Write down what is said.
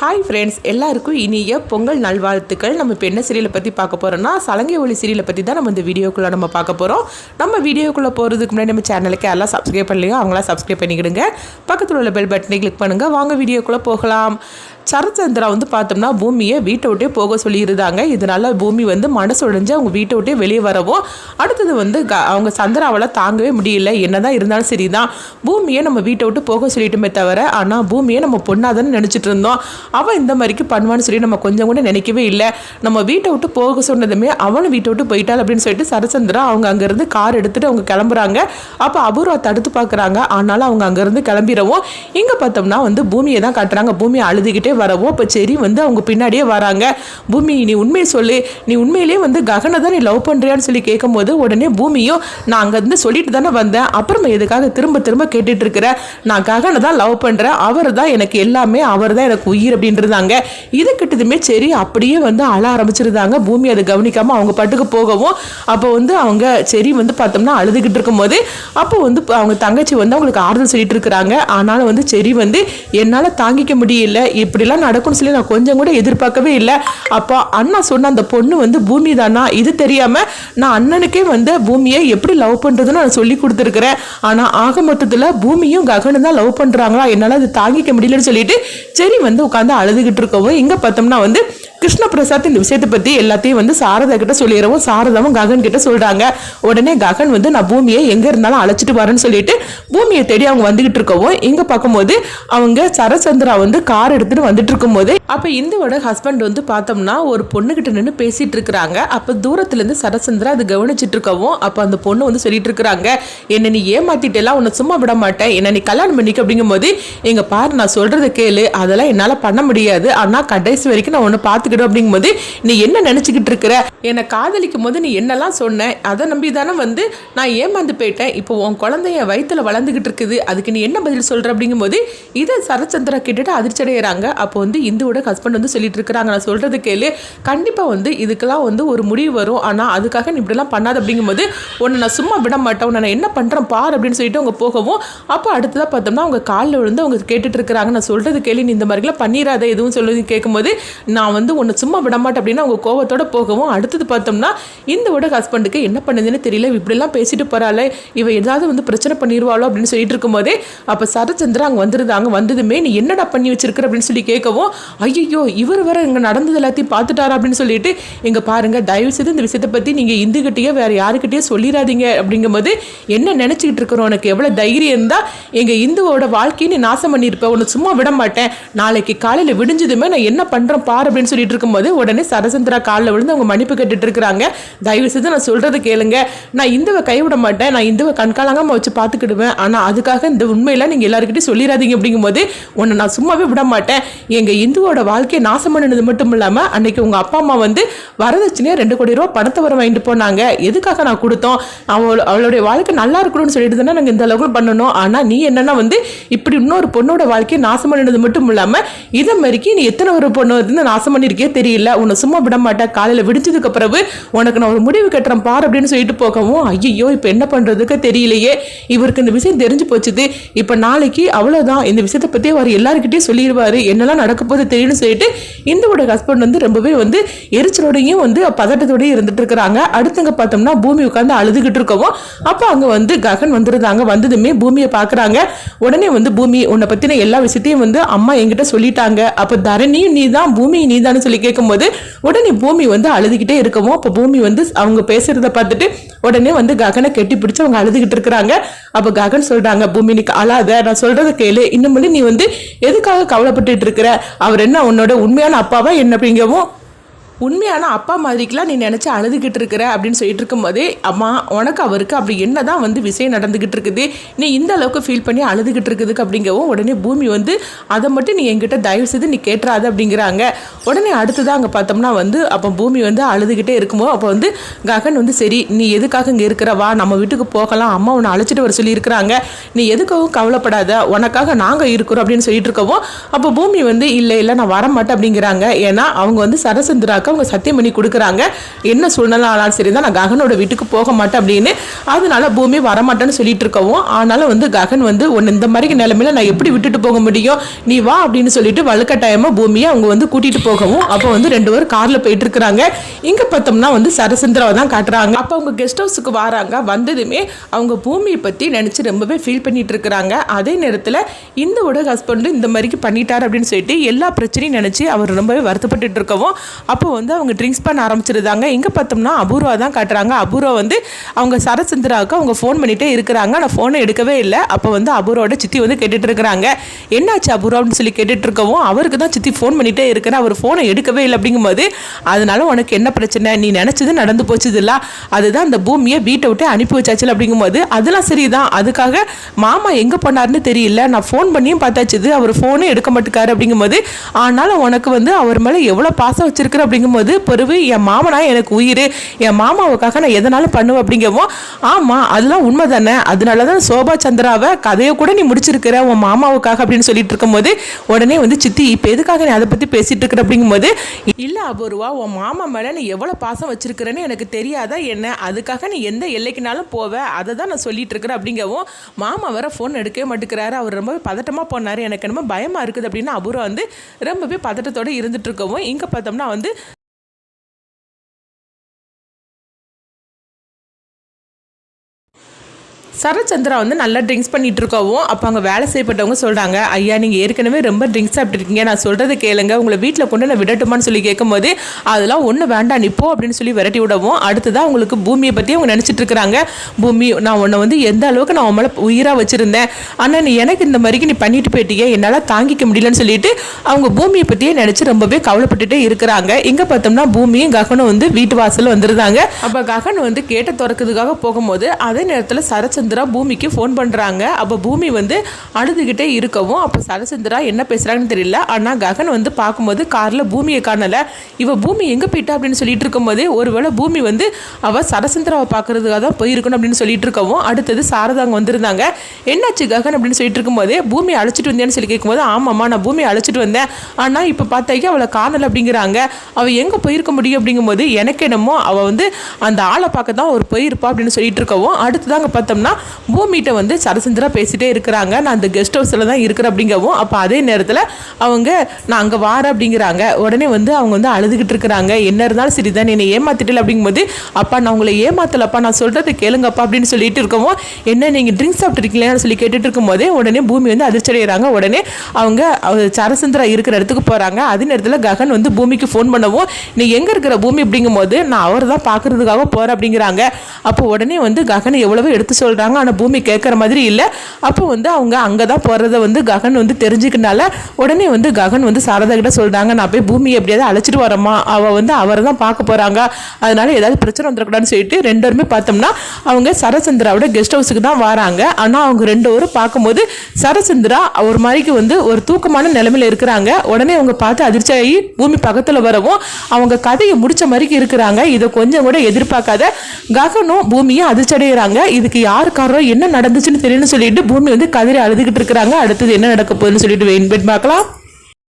Hi friends எல்லாருக்கும் இனிய பொங்கல் நல்வாழ்த்துக்கள். நம்ம இப்போ என்ன சீரியலை பற்றி பார்க்க போகிறோம்னா சலங்கை ஒளி சீரியலை பற்றி தான் நம்ம இந்த வீடியோக்குள்ளே நம்ம பார்க்க போகிறோம் நம்ம வீடியோக்குள்ளே போகிறதுக்கு முன்னாடி நம்ம சேனலுக்கு எல்லாம் சப்ஸ்கிரைப் பண்ணலையோ அவங்களாம் சப்ஸ்கிரைப் பண்ணிக்கிடுங்க. பக்கத்தில் உள்ள பெல் பட்டனை கிளிக் பண்ணுங்கள் வாங்க வீடியோக்குள்ளே போகலாம். சரச்சந்திரா வந்து பார்த்தோம்னா பூமியை வீட்டை விட்டே போக சொல்லியிருந்தாங்க. இதனால் பூமி வந்து மனசு உடைஞ்சு அவங்க வீட்டை விட்டே வெளியே வரவும் அடுத்தது வந்து க- அவங்க சந்திராவால் தாங்கவே முடியல. என்னதான் இருந்தாலும் சரி தான் பூமியை நம்ம வீட்டை விட்டு போக சொல்லிட்டுமே தவிர ஆனால் பூமியை நம்ம பொண்ணாதான்னு நினச்சிட்டு இருந்தோம். அவன் இந்த மாதிரிக்கு பண்ணுவான்னு சொல்லி நம்ம கொஞ்சம் கூட நினைக்கவே இல்லை. நம்ம வீட்டை விட்டு போக சொன்னதுமே அவனும் வீட்டை விட்டு போயிட்டாள் அப்படின்னு சொல்லிட்டு சரச்சந்திரா அவங்க அங்கேருந்து கார் எடுத்துகிட்டு அவங்க கிளம்புறாங்க. அப்போ அபூர்வா தடுத்து பார்க்குறாங்க. ஆனாலும் அவங்க அங்கேருந்து கிளம்பிடவும் இங்கே பார்த்தோம்னா வந்து பூமியை தான் காட்டுறாங்க. பூமியை அழுதுகிட்டே வரவும் இப்போ செரி வந்து அவங்க பின்னாடியே வராங்க. பூமி நீ உண்மையை சொல்லு. நீ உண்மையிலேயே வந்து ககனை தான் நீ லவ் பண்ணுறியான்னு சொல்லி கேட்கும்போது உடனே பூமியும் நான் அங்கேருந்து சொல்லிட்டு தானே வந்தேன். அப்புறமா எதுக்காக திரும்ப திரும்ப கேட்டுட்டு இருக்கிற? நான் ககனை தான் லவ் பண்ணுறேன் அவர் தான் எனக்கு எல்லாமே அவர் தான் எனக்கு உயிர் அப்படின்றதாங்க இது கிட்டதுமே சரி அப்படியே வந்து அழ ஆரம்பிச்சிருந்தாங்க. பூமி அதை கவனிக்காமல் அவங்க பாட்டுக்கு போகவும் அப்போ வந்து அவங்க செரி வந்து பார்த்தோம்னா அழுதுகிட்டு இருக்கும்போது அப்போ வந்து அவங்க தங்கச்சி வந்து அவங்களுக்கு ஆறுதல் சொல்லிட்டு இருக்கிறாங்க. ஆனாலும் வந்து செரி வந்து என்னால் தாங்கிக்க முடியல. இப்படிலாம் நடக்கும்னு சொல்லி நான் கொஞ்சம் கூட எதிர்பார்க்கவே இல்லை. அப்போ அண்ணா சொன்ன அந்த பொண்ணு வந்து பூமி தானா இது தெரியாமல் நான் அண்ணனுக்கே வந்து பூமியை எப்படி லவ் பண்ணுறதுன்னு நான் சொல்லி கொடுத்துருக்குறேன். ஆனால் ஆக மொத்தத்தில் பூமியும் ககனும் தான் லவ் பண்ணுறாங்களா என்னால் அது தாங்கிக்க முடியலன்னு சொல்லிட்டு சரி வந்து உட்காந்து அழுதுகிட்டு இருக்கவும் இங்க பார்த்தோம்னா வந்து கிருஷ்ணபிரசாத் இந்த விஷயத்தை பற்றி எல்லாத்தையும் வந்து சாரதா கிட்ட சொல்லிடுறவும் சாரதாவும் ககன் கிட்ட சொல்கிறாங்க உடனே ககன் வந்து நான் பூமியை எங்கே இருந்தாலும் அழைச்சிட்டு வரேன்னு சொல்லிட்டு பூமியை தேடி அவங்க வந்துகிட்டு இருக்கவும் இங்கே பார்க்கும்போது அவங்க சரசந்திரா வந்து கார் எடுத்துகிட்டு வந்துட்டு இருக்கும்போது அப்போ இந்துவோட ஹஸ்பண்ட் வந்து பார்த்தோம்னா ஒரு பொண்ணுகிட்ட நின்று பேசிட்டு இருக்கிறாங்க. அப்போ தூரத்துலேருந்து சரசந்திரா அது கவனிச்சிட்டு இருக்கவும் அப்போ அந்த பொண்ணு வந்து சொல்லிட்டு இருக்கிறாங்க என்னை நீ ஏமாத்திட்டேலாம் உன்னை சும்மா விட மாட்டேன். என்னை நீ கல்யாணம் பண்ணிக்க அப்படிங்கும்போது எங்கள் பாரு நான் சொல்கிறத கேளு. அதெல்லாம் என்னால் பண்ண முடியாது. ஆனால் கடைசி வரைக்கும் நான் ஒன்று பார்த்து பார்த்துக்கிடும் அப்படிங்கும்போது நீ என்ன நினச்சிக்கிட்டு இருக்கிற? என்னை காதலிக்கும் போது நீ என்னெல்லாம் சொன்ன? அதை நம்பி தானே வந்து நான் ஏமாந்து போயிட்டேன். இப்போ உன் குழந்தைய வயிற்றில் வளர்ந்துக்கிட்டு இருக்குது. அதுக்கு நீ என்ன பதில் சொல்கிற அப்படிங்கும்போது இதை சரச்சந்திரா கேட்டுட்டு அதிர்ச்சி அடைகிறாங்க அப்போ வந்து இந்துவோட ஹஸ்பண்ட் வந்து சொல்லிட்டு இருக்கிறாங்க. நான் சொல்கிறது கேளு. கண்டிப்பாக வந்து இதுக்கெல்லாம் வந்து ஒரு முடிவு வரும். ஆனால் அதுக்காக நீ இப்படிலாம் பண்ணாத அப்படிங்கும்போது உன்னை நான் சும்மா விட மாட்டேன். உன்னை நான் என்ன பண்ணுறேன் பார் அப்படின்னு சொல்லிட்டு அவங்க போகவும் அப்போ அடுத்ததாக பார்த்தோம்னா அவங்க காலில் விழுந்து அவங்க கேட்டுட்டு இருக்கிறாங்க. நான் சொல்கிறது கேள்வி நீ இந்த மாதிரிலாம் பண்ணிடாத எதுவும் சொல்லி கேட்கும்போது நான் வந்து உன்னை சும்மா விட மாட்டேன் அப்படின்னு அவங்க கோவத்தோட போகவும். அடுத்தது பார்த்தோம்னா இந்தவோட ஹஸ்பண்டுக்கு என்ன பண்ணுதுன்னு தெரியல. இப்படிலாம் பேசிட்டு போறாளே. இவ ஏதாவது வந்து பிரச்சனை பண்ணிடுவாளோ அப்படின்னு சொல்லிட்டு இருக்கும்போதே அப்போ சரச்சந்திரா அங்கே வந்துருந்தாங்க வந்ததுமே நீ என்னடா பண்ணி வச்சிருக்கிற? அப்படின்னு சொல்லி கேட்கவும் ஐயோ இவர் வேற இங்கே நடந்தது எல்லாத்தையும் பார்த்துட்டாரா? அப்படின்னு சொல்லிட்டு இங்கே பாருங்க தயவு செய்து இந்த விஷயத்தை பற்றி நீங்கள் இந்துக்கிட்டேயோ வேற யாருக்கிட்டேயோ சொல்லிடாதீங்க அப்படிங்கும்போது என்ன நினச்சிக்கிட்டு இருக்கிறோம்? உனக்கு எவ்வளோ தைரியம் இருந்தால் எங்கள் இந்துவோட வாழ்க்கையை நீ நாசம் பண்ணியிருப்பேன் உன்னை சும்மா விட மாட்டேன் நாளைக்கு காலையில் விடிஞ்சதுமே நான் என்ன பண்ணுறேன் பாரு அப்படின்னு சொல்லிட்டு இருக்கும்போது உடனே சரசந்திரா காலில் விழுந்து அவங்க மன்னிப்பு கேட்டுட்டு இருக்கிறாங்க தயவு செய்து நான் சொல்றதை கேளுங்க. நான் இந்துவை கைவிட மாட்டேன். நான் இந்துவை கண்காலாங்காம வச்சு பார்த்துக்கிடுவேன். ஆனால் அதுக்காக இந்த உண்மையில் நீங்கள் எல்லாருக்கிட்டையும் சொல்லிடாதீங்க அப்படிங்கும்போது உன்னை நான் சும்மாவே விட மாட்டேன். எங்கள் இந்துவோட வாழ்க்கையை நாசம் பண்ணினது மட்டும் இல்லாமல் அன்னைக்கு உங்கள் அப்பா அம்மா வந்து வரதட்சணையாக ரெண்டு கோடி ரூபா பணத்தை வர வாங்கிட்டு போனாங்க. எதுக்காக நான் கொடுத்தோம்? அவள் அவளுடைய வாழ்க்கை நல்லா இருக்கணும்னு சொல்லிட்டு தானே நாங்கள் இந்த அளவுக்கு பண்ணணும். ஆனால் நீ என்னென்னா வந்து இப்படி இன்னொரு பொண்ணோட வாழ்க்கையை நாசம் பண்ணினது மட்டும் இல்லாமல் இதை மாதிரிக்கு நீ எத்தனை ஒரு பொண்ணு வந்து நாசம் பண்ணிருக்கே தெரியல உன்னை சும்மா விட மாட்டேன் காலையில் விடிச்சதுக்கு பிறகு உனக்கு நான் ஒரு முடிவு கட்டுறேன் பார் அப்படின்னு சொல்லிட்டு போகவும் ஐயோ இப்போ என்ன பண்றதுக்கு தெரியலையே. இவருக்கு இந்த விஷயம் தெரிஞ்சு போச்சுது. இப்போ நாளைக்கு அவ்வளோதான் இந்த விஷயத்தை பற்றி அவர் எல்லாருக்கிட்டே சொல்லிடுவார். என்னெல்லாம் நடக்க போது தெரியும்னு சொல்லிட்டு இந்துவோட ஹஸ்பண்ட் வந்து ரொம்பவே வந்து எரிச்சலோடையும் வந்து பதட்டத்தோடையும் இருந்துட்டு இருக்கிறாங்க. அடுத்தங்க பார்த்தோம்னா பூமி உட்காந்து அழுதுகிட்டு இருக்கவும் அப்போ அங்கே வந்து ககன் வந்துருந்தாங்க. வந்ததுமே பூமியை பார்க்குறாங்க உடனே வந்து பூமி உன்னை பற்றின எல்லா விஷயத்தையும் வந்து அம்மா என்கிட்ட சொல்லிட்டாங்க. அப்போ தரணியும் நீ தான் பூமி நீ தான் சொல்லி கேட்கும்போது உடனே பூமி வந்து அழுதுகிட்டே இருக்கவும் அப்போ பூமி வந்து அவங்க பேசுறத பார்த்துட்டு உடனே வந்து ககனை கெட்டி பிடிச்சு அவங்க அழுதுகிட்டு இருக்கிறாங்க. அப்போ ககன் சொல்றாங்க பூமி நீ அழாத. நான் சொல்றத கேளு. இன்னும் நீ வந்து எதுக்காக கவலைப்பட்டுட்டு இருக்கிற? அவர் என்ன உன்னோட உண்மையான அப்பாவா? என்ன அப்படிங்கவும் உண்மையான அப்பா மாதிரிக்கெலாம் நீ நினச்சி அழுதுகிட்டு இருக்கிற அப்படின்னு சொல்லிட்டு இருக்கும்போதே அம்மா உனக்கு அவருக்கு அப்படி என்ன தான் வந்து விஷயம் நடந்துக்கிட்டு இருக்குது? நீ இந்த அளவுக்கு ஃபீல் பண்ணி அழுதுகிட்டு இருக்குதுக்கு அப்படிங்கவும் உடனே பூமி வந்து அதை மட்டும் நீ என்கிட்ட தயவு செய்து நீ கேட்டுறாது அப்படிங்கிறாங்க. உடனே அடுத்ததாக அங்கே பார்த்தோம்னா வந்து அப்போ பூமி வந்து அழுதுகிட்டே இருக்கும்போது அப்போ வந்து ககன் வந்து சரி நீ எதுக்காக இங்கே இருக்கிற? வா நம்ம வீட்டுக்கு போகலாம். அம்மா உன்னை அழைச்சிட்டு வர சொல்லியிருக்கிறாங்க. நீ எதுக்காகவும் கவலைப்படாத. உனக்காக நாங்கள் இருக்கிறோம் அப்படின்னு சொல்லிட்டு இருக்கவும் அப்போ பூமி வந்து இல்லை இல்லை நான் வர மாட்டேன் அப்படிங்கிறாங்க. ஏன்னா அவங்க வந்து சரசந்திராக்கு சரசந்திராக்கு அவங்க சத்தியம் பண்ணி கொடுக்குறாங்க. என்ன சூழ்நிலை ஆனாலும் சரி தான் நான் ககனோட வீட்டுக்கு போக மாட்டேன் அப்படின்னு. அதனால பூமி வரமாட்டேன்னு சொல்லிட்டு இருக்கவும் ஆனாலும் வந்து ககன் வந்து ஒன்று இந்த மாதிரி நிலைமையில நான் எப்படி விட்டுட்டு போக முடியும்? நீ வா அப்படின்னு சொல்லிட்டு வழுக்கட்டாயமாக பூமியை அவங்க வந்து கூட்டிட்டு போகவும் அப்போ வந்து ரெண்டு பேரும் காரில் போயிட்டு இருக்கிறாங்க. இங்கே பார்த்தோம்னா வந்து சரசந்திராவை தான் காட்டுறாங்க. அப்போ அவங்க கெஸ்ட் ஹவுஸுக்கு வராங்க. வந்ததுமே அவங்க பூமியை பற்றி நினச்சி ரொம்பவே ஃபீல் பண்ணிட்டு இருக்கிறாங்க. அதே நேரத்தில் இந்தோட ஹஸ்பண்டும் இந்த மாதிரிக்கு பண்ணிட்டார் அப்படின்னு சொல்லிட்டு எல்லா பிரச்சனையும் நினச்சி அவர் ரொம்பவே வருத்தப்பட்டுட்டு இருக்கவும் அப்போ வந்து அவங்க ட்ரிங்க்ஸ் பண்ண ஆரம்பிச்சிருந்தாங்க. எங்கே பார்த்தோம்னா அபூர்வா தான் காட்டுறாங்க. அபூர்வா வந்து அவங்க சரசந்திராவுக்கு அவங்க ஃபோன் பண்ணிகிட்டே இருக்கிறாங்க. ஆனால் ஃபோனை எடுக்கவே இல்லை. அப்போ வந்து அபூர்வோட சித்தி வந்து கேட்டுட்டு இருக்கிறாங்க என்னாச்சு அபூர்வா அப்படின்னு சொல்லி கேட்டுட்டு இருக்கவும் அவருக்கு தான் சித்தி ஃபோன் பண்ணிகிட்டே இருக்கிறேன் அவர் ஃபோனை எடுக்கவே இல்லை அப்படிங்கும்போது அதனால உனக்கு என்ன பிரச்சனை? நீ நினச்சது நடந்து போச்சுது இல்லை அதுதான் அந்த பூமியை வீட்டை விட்டு அனுப்பி வச்சாச்சு அப்படிங்கும்போது அதெல்லாம் சரிதான். அதுக்காக மாமா எங்கே போனார்னு தெரியல. நான் ஃபோன் பண்ணியும் பார்த்தாச்சுது அவர் ஃபோனே எடுக்க மாட்டேக்காரு அப்படிங்கும்போது ஆனாலும் உனக்கு வந்து அவர் மேலே எவ்வளோ பாசம் வச்சிருக்கிற அப்படிங்கும்போது பிறகு என் மாமனா எனக்கு உயிர். என் மாமாவுக்காக நான் எதனாலும் பண்ணுவேன் அப்படிங்கவும் ஆமாம் அதெல்லாம் உண்மை தானே அதனால தான் சோபா சந்திராவை கதையை கூட நீ முடிச்சிருக்கிற. உன் மாமாவுக்காக அப்படின்னு சொல்லிட்டு இருக்கும்போது உடனே வந்து சித்தி இப்போ எதுக்காக நீ அதை பற்றி பேசிகிட்டு இருக்கிற? அப்படிங்கும்போது இல்லை அபூர்வா உன் மாமா மேலே நீ எவ்வளோ பாசம் வச்சிருக்கிறேன்னு எனக்கு தெரியாதா என்ன? அதுக்காக நீ எந்த எல்லைக்குனாலும் போவ. அதை தான் நான் சொல்லிட்டு இருக்கிறேன் அப்படிங்கவும் மாமா வர ஃபோன் எடுக்கவே மாட்டேங்கிறாரு. அவர் ரொம்பவே பதட்டமாக போனார். எனக்கு என்னமோ பயமாக இருக்குது அப்படின்னு அபூர்வா வந்து ரொம்பவே பதட்டத்தோடு இருந்துட்டு இருக்கவும் இங்கே பார்த்தோம்னா வந்து சரச்சந்திரா வந்து நல்லா ட்ரிங்க்ஸ் பண்ணிட்டு இருக்கவும் அப்போ அங்கே வேலை செய்யப்பட்டவங்க சொல்கிறாங்க ஐயா நீங்கள் ஏற்கனவே ரொம்ப ட்ரிங்க்ஸ் சாப்பிட்டுருக்கீங்க. நான் சொல்கிறது கேளுங்க. உங்களை வீட்டில் கொண்டு நான் விடட்டுமான்னு சொல்லி கேட்கும்போது அதெல்லாம் ஒன்று வேண்டாம். நிப்போ போ அப்படின்னு சொல்லி விரட்டி விடவும் அடுத்ததாக அவங்களுக்கு பூமியை பற்றி அவங்க நினச்சிட்டு இருக்கிறாங்க. பூமி நான் உன்னை வந்து எந்த அளவுக்கு நான் உன் மேலே உயிராக வச்சுருந்தேன்? ஆனால் நீ எனக்கு இந்த மாதிரிக்கு நீ பண்ணிட்டு போயிட்டீங்க என்னால் தாங்கிக்க முடியலன்னு சொல்லிட்டு அவங்க பூமியை பற்றியே நினச்சி ரொம்பவே கவலைப்பட்டுட்டே இருக்கிறாங்க. இங்கே பார்த்தோம்னா பூமியும் ககனும் வந்து வீட்டு வாசலில் வந்துருந்தாங்க. அப்போ ககன் வந்து கேட்ட திறக்கிறதுக்காக போகும்போது அதே நேரத்தில் சரச்சந்திரா பூமிக்கு ஃபோன் பண்ணுறாங்க அப்போ பூமி வந்து அழுதுகிட்டே இருக்கவும் அப்போ சரசுந்தரா என்ன பேசுகிறாங்கன்னு தெரியல. ஆனால் ககன் வந்து பார்க்கும்போது காரில் பூமியை காணலை. இவள் பூமி எங்கே போயிட்டா அப்படின்னு சொல்லிட்டு இருக்கும்போது ஒருவேளை பூமி வந்து அவள் சரசுந்தராவை பார்க்கறதுக்காக தான் போயிருக்கணும் அப்படின்னு சொல்லிட்டு இருக்கவும் அடுத்தது சாரதாங்க வந்திருந்தாங்க. என்னாச்சு ககன் அப்படின்னு சொல்லிட்டு இருக்கும்போது பூமி அழைச்சிட்டு வந்தேன்னு சொல்லி கேட்கும்போது ஆமாம்மா நான் பூமி அழைச்சிட்டு வந்தேன். ஆனால் இப்போ பார்த்தாக்கி அவளை காணலை அப்படிங்கிறாங்க. அவள் எங்கே போயிருக்க முடியும் அப்படிங்கும்போது எனக்கு என்னமோ அவள் வந்து அந்த ஆளை பார்க்க தான் ஒரு போயிருப்பா அப்படின்னு சொல்லிட்டு இருக்கவும் அடுத்ததாங்க பார்த்தோம்னா பூமிகிட்ட வந்து சரசந்திரா பேசிட்டே இருக்கிறாங்க. நான் அந்த கெஸ்ட் ஹவுஸில் தான் இருக்கிறேன் அப்படிங்கவும் அப்போ அதே நேரத்தில் அவங்க நான் அங்கே வாரேன் அப்படிங்கிறாங்க. உடனே வந்து அவங்க வந்து அழுதுகிட்டு இருக்கிறாங்க. என்ன இருந்தாலும் சரி தான் என்னை ஏமாத்திட்டல அப்படிங்கும்போது அப்பா நான் உங்களை ஏமாத்தலப்பா நான் சொல்கிறத கேளுங்கப்பா அப்படின்னு சொல்லிட்டு இருக்கவும் என்ன நீங்கள் ட்ரிங்க்ஸ் சாப்பிட்ருக்கீங்களேன்னு சொல்லி கேட்டுட்டு இருக்கும்போதே உடனே பூமி வந்து அதிர்ச்சி அடைகிறாங்க உடனே அவங்க சரசந்திரா இருக்கிற இடத்துக்கு போகிறாங்க அதே நேரத்தில் ககன் வந்து பூமிக்கு ஃபோன் பண்ணவும் நீ எங்கே இருக்கிற பூமி? அப்படிங்கும்போது நான் அவர் தான் பார்க்கறதுக்காக போகிறேன் அப்படிங்கிறாங்க. அப்போ உடனே வந்து ககன் எவ்வளவோ எடுத்து சொல்கிறாங்க ஆனால் பூமி கேட்குற மாதிரி இல்லை. அப்போ வந்து அவங்க அங்கே தான் போகிறத வந்து ககன் வந்து தெரிஞ்சுக்கனால உடனே வந்து ககன் வந்து சாரதா கிட்ட சொல்கிறாங்க நான் போய் பூமி எப்படியாவது அழைச்சிட்டு வரேம்மா. அவள் வந்து அவரை தான் பார்க்க போகிறாங்க அதனால ஏதாவது பிரச்சனை வந்துடக்கூடாதுன்னு சொல்லிட்டு ரெண்டு பார்த்தோம்னா அவங்க சரசந்திராவோட கெஸ்ட் ஹவுஸுக்கு தான் வராங்க. ஆனால் அவங்க ரெண்டு பேரும் பார்க்கும்போது சரசந்திரா ஒரு மாதிரிக்கு வந்து ஒரு தூக்கமான நிலைமையில இருக்கிறாங்க. உடனே அவங்க பார்த்து அதிர்ச்சியாகி பூமி பக்கத்தில் வரவும் அவங்க கதையை முடிச்ச மாதிரிக்கு இருக்கிறாங்க. இதை கொஞ்சம் கூட எதிர்பார்க்காத ககனும் பூமியும் அதிர்ச்சி அடைகிறாங்க இதுக்கு யார் காரணம் என்ன நடந்துச்சுன்னு தெரியும்னு சொல்லிட்டு பூமி வந்து கதிரை அழுதுகிட்டு இருக்கிறாங்க. அடுத்தது என்ன நடக்க போகுதுன்னு சொல்லிட்டு வெயிட் பண்ணி பார்க்கலாம்.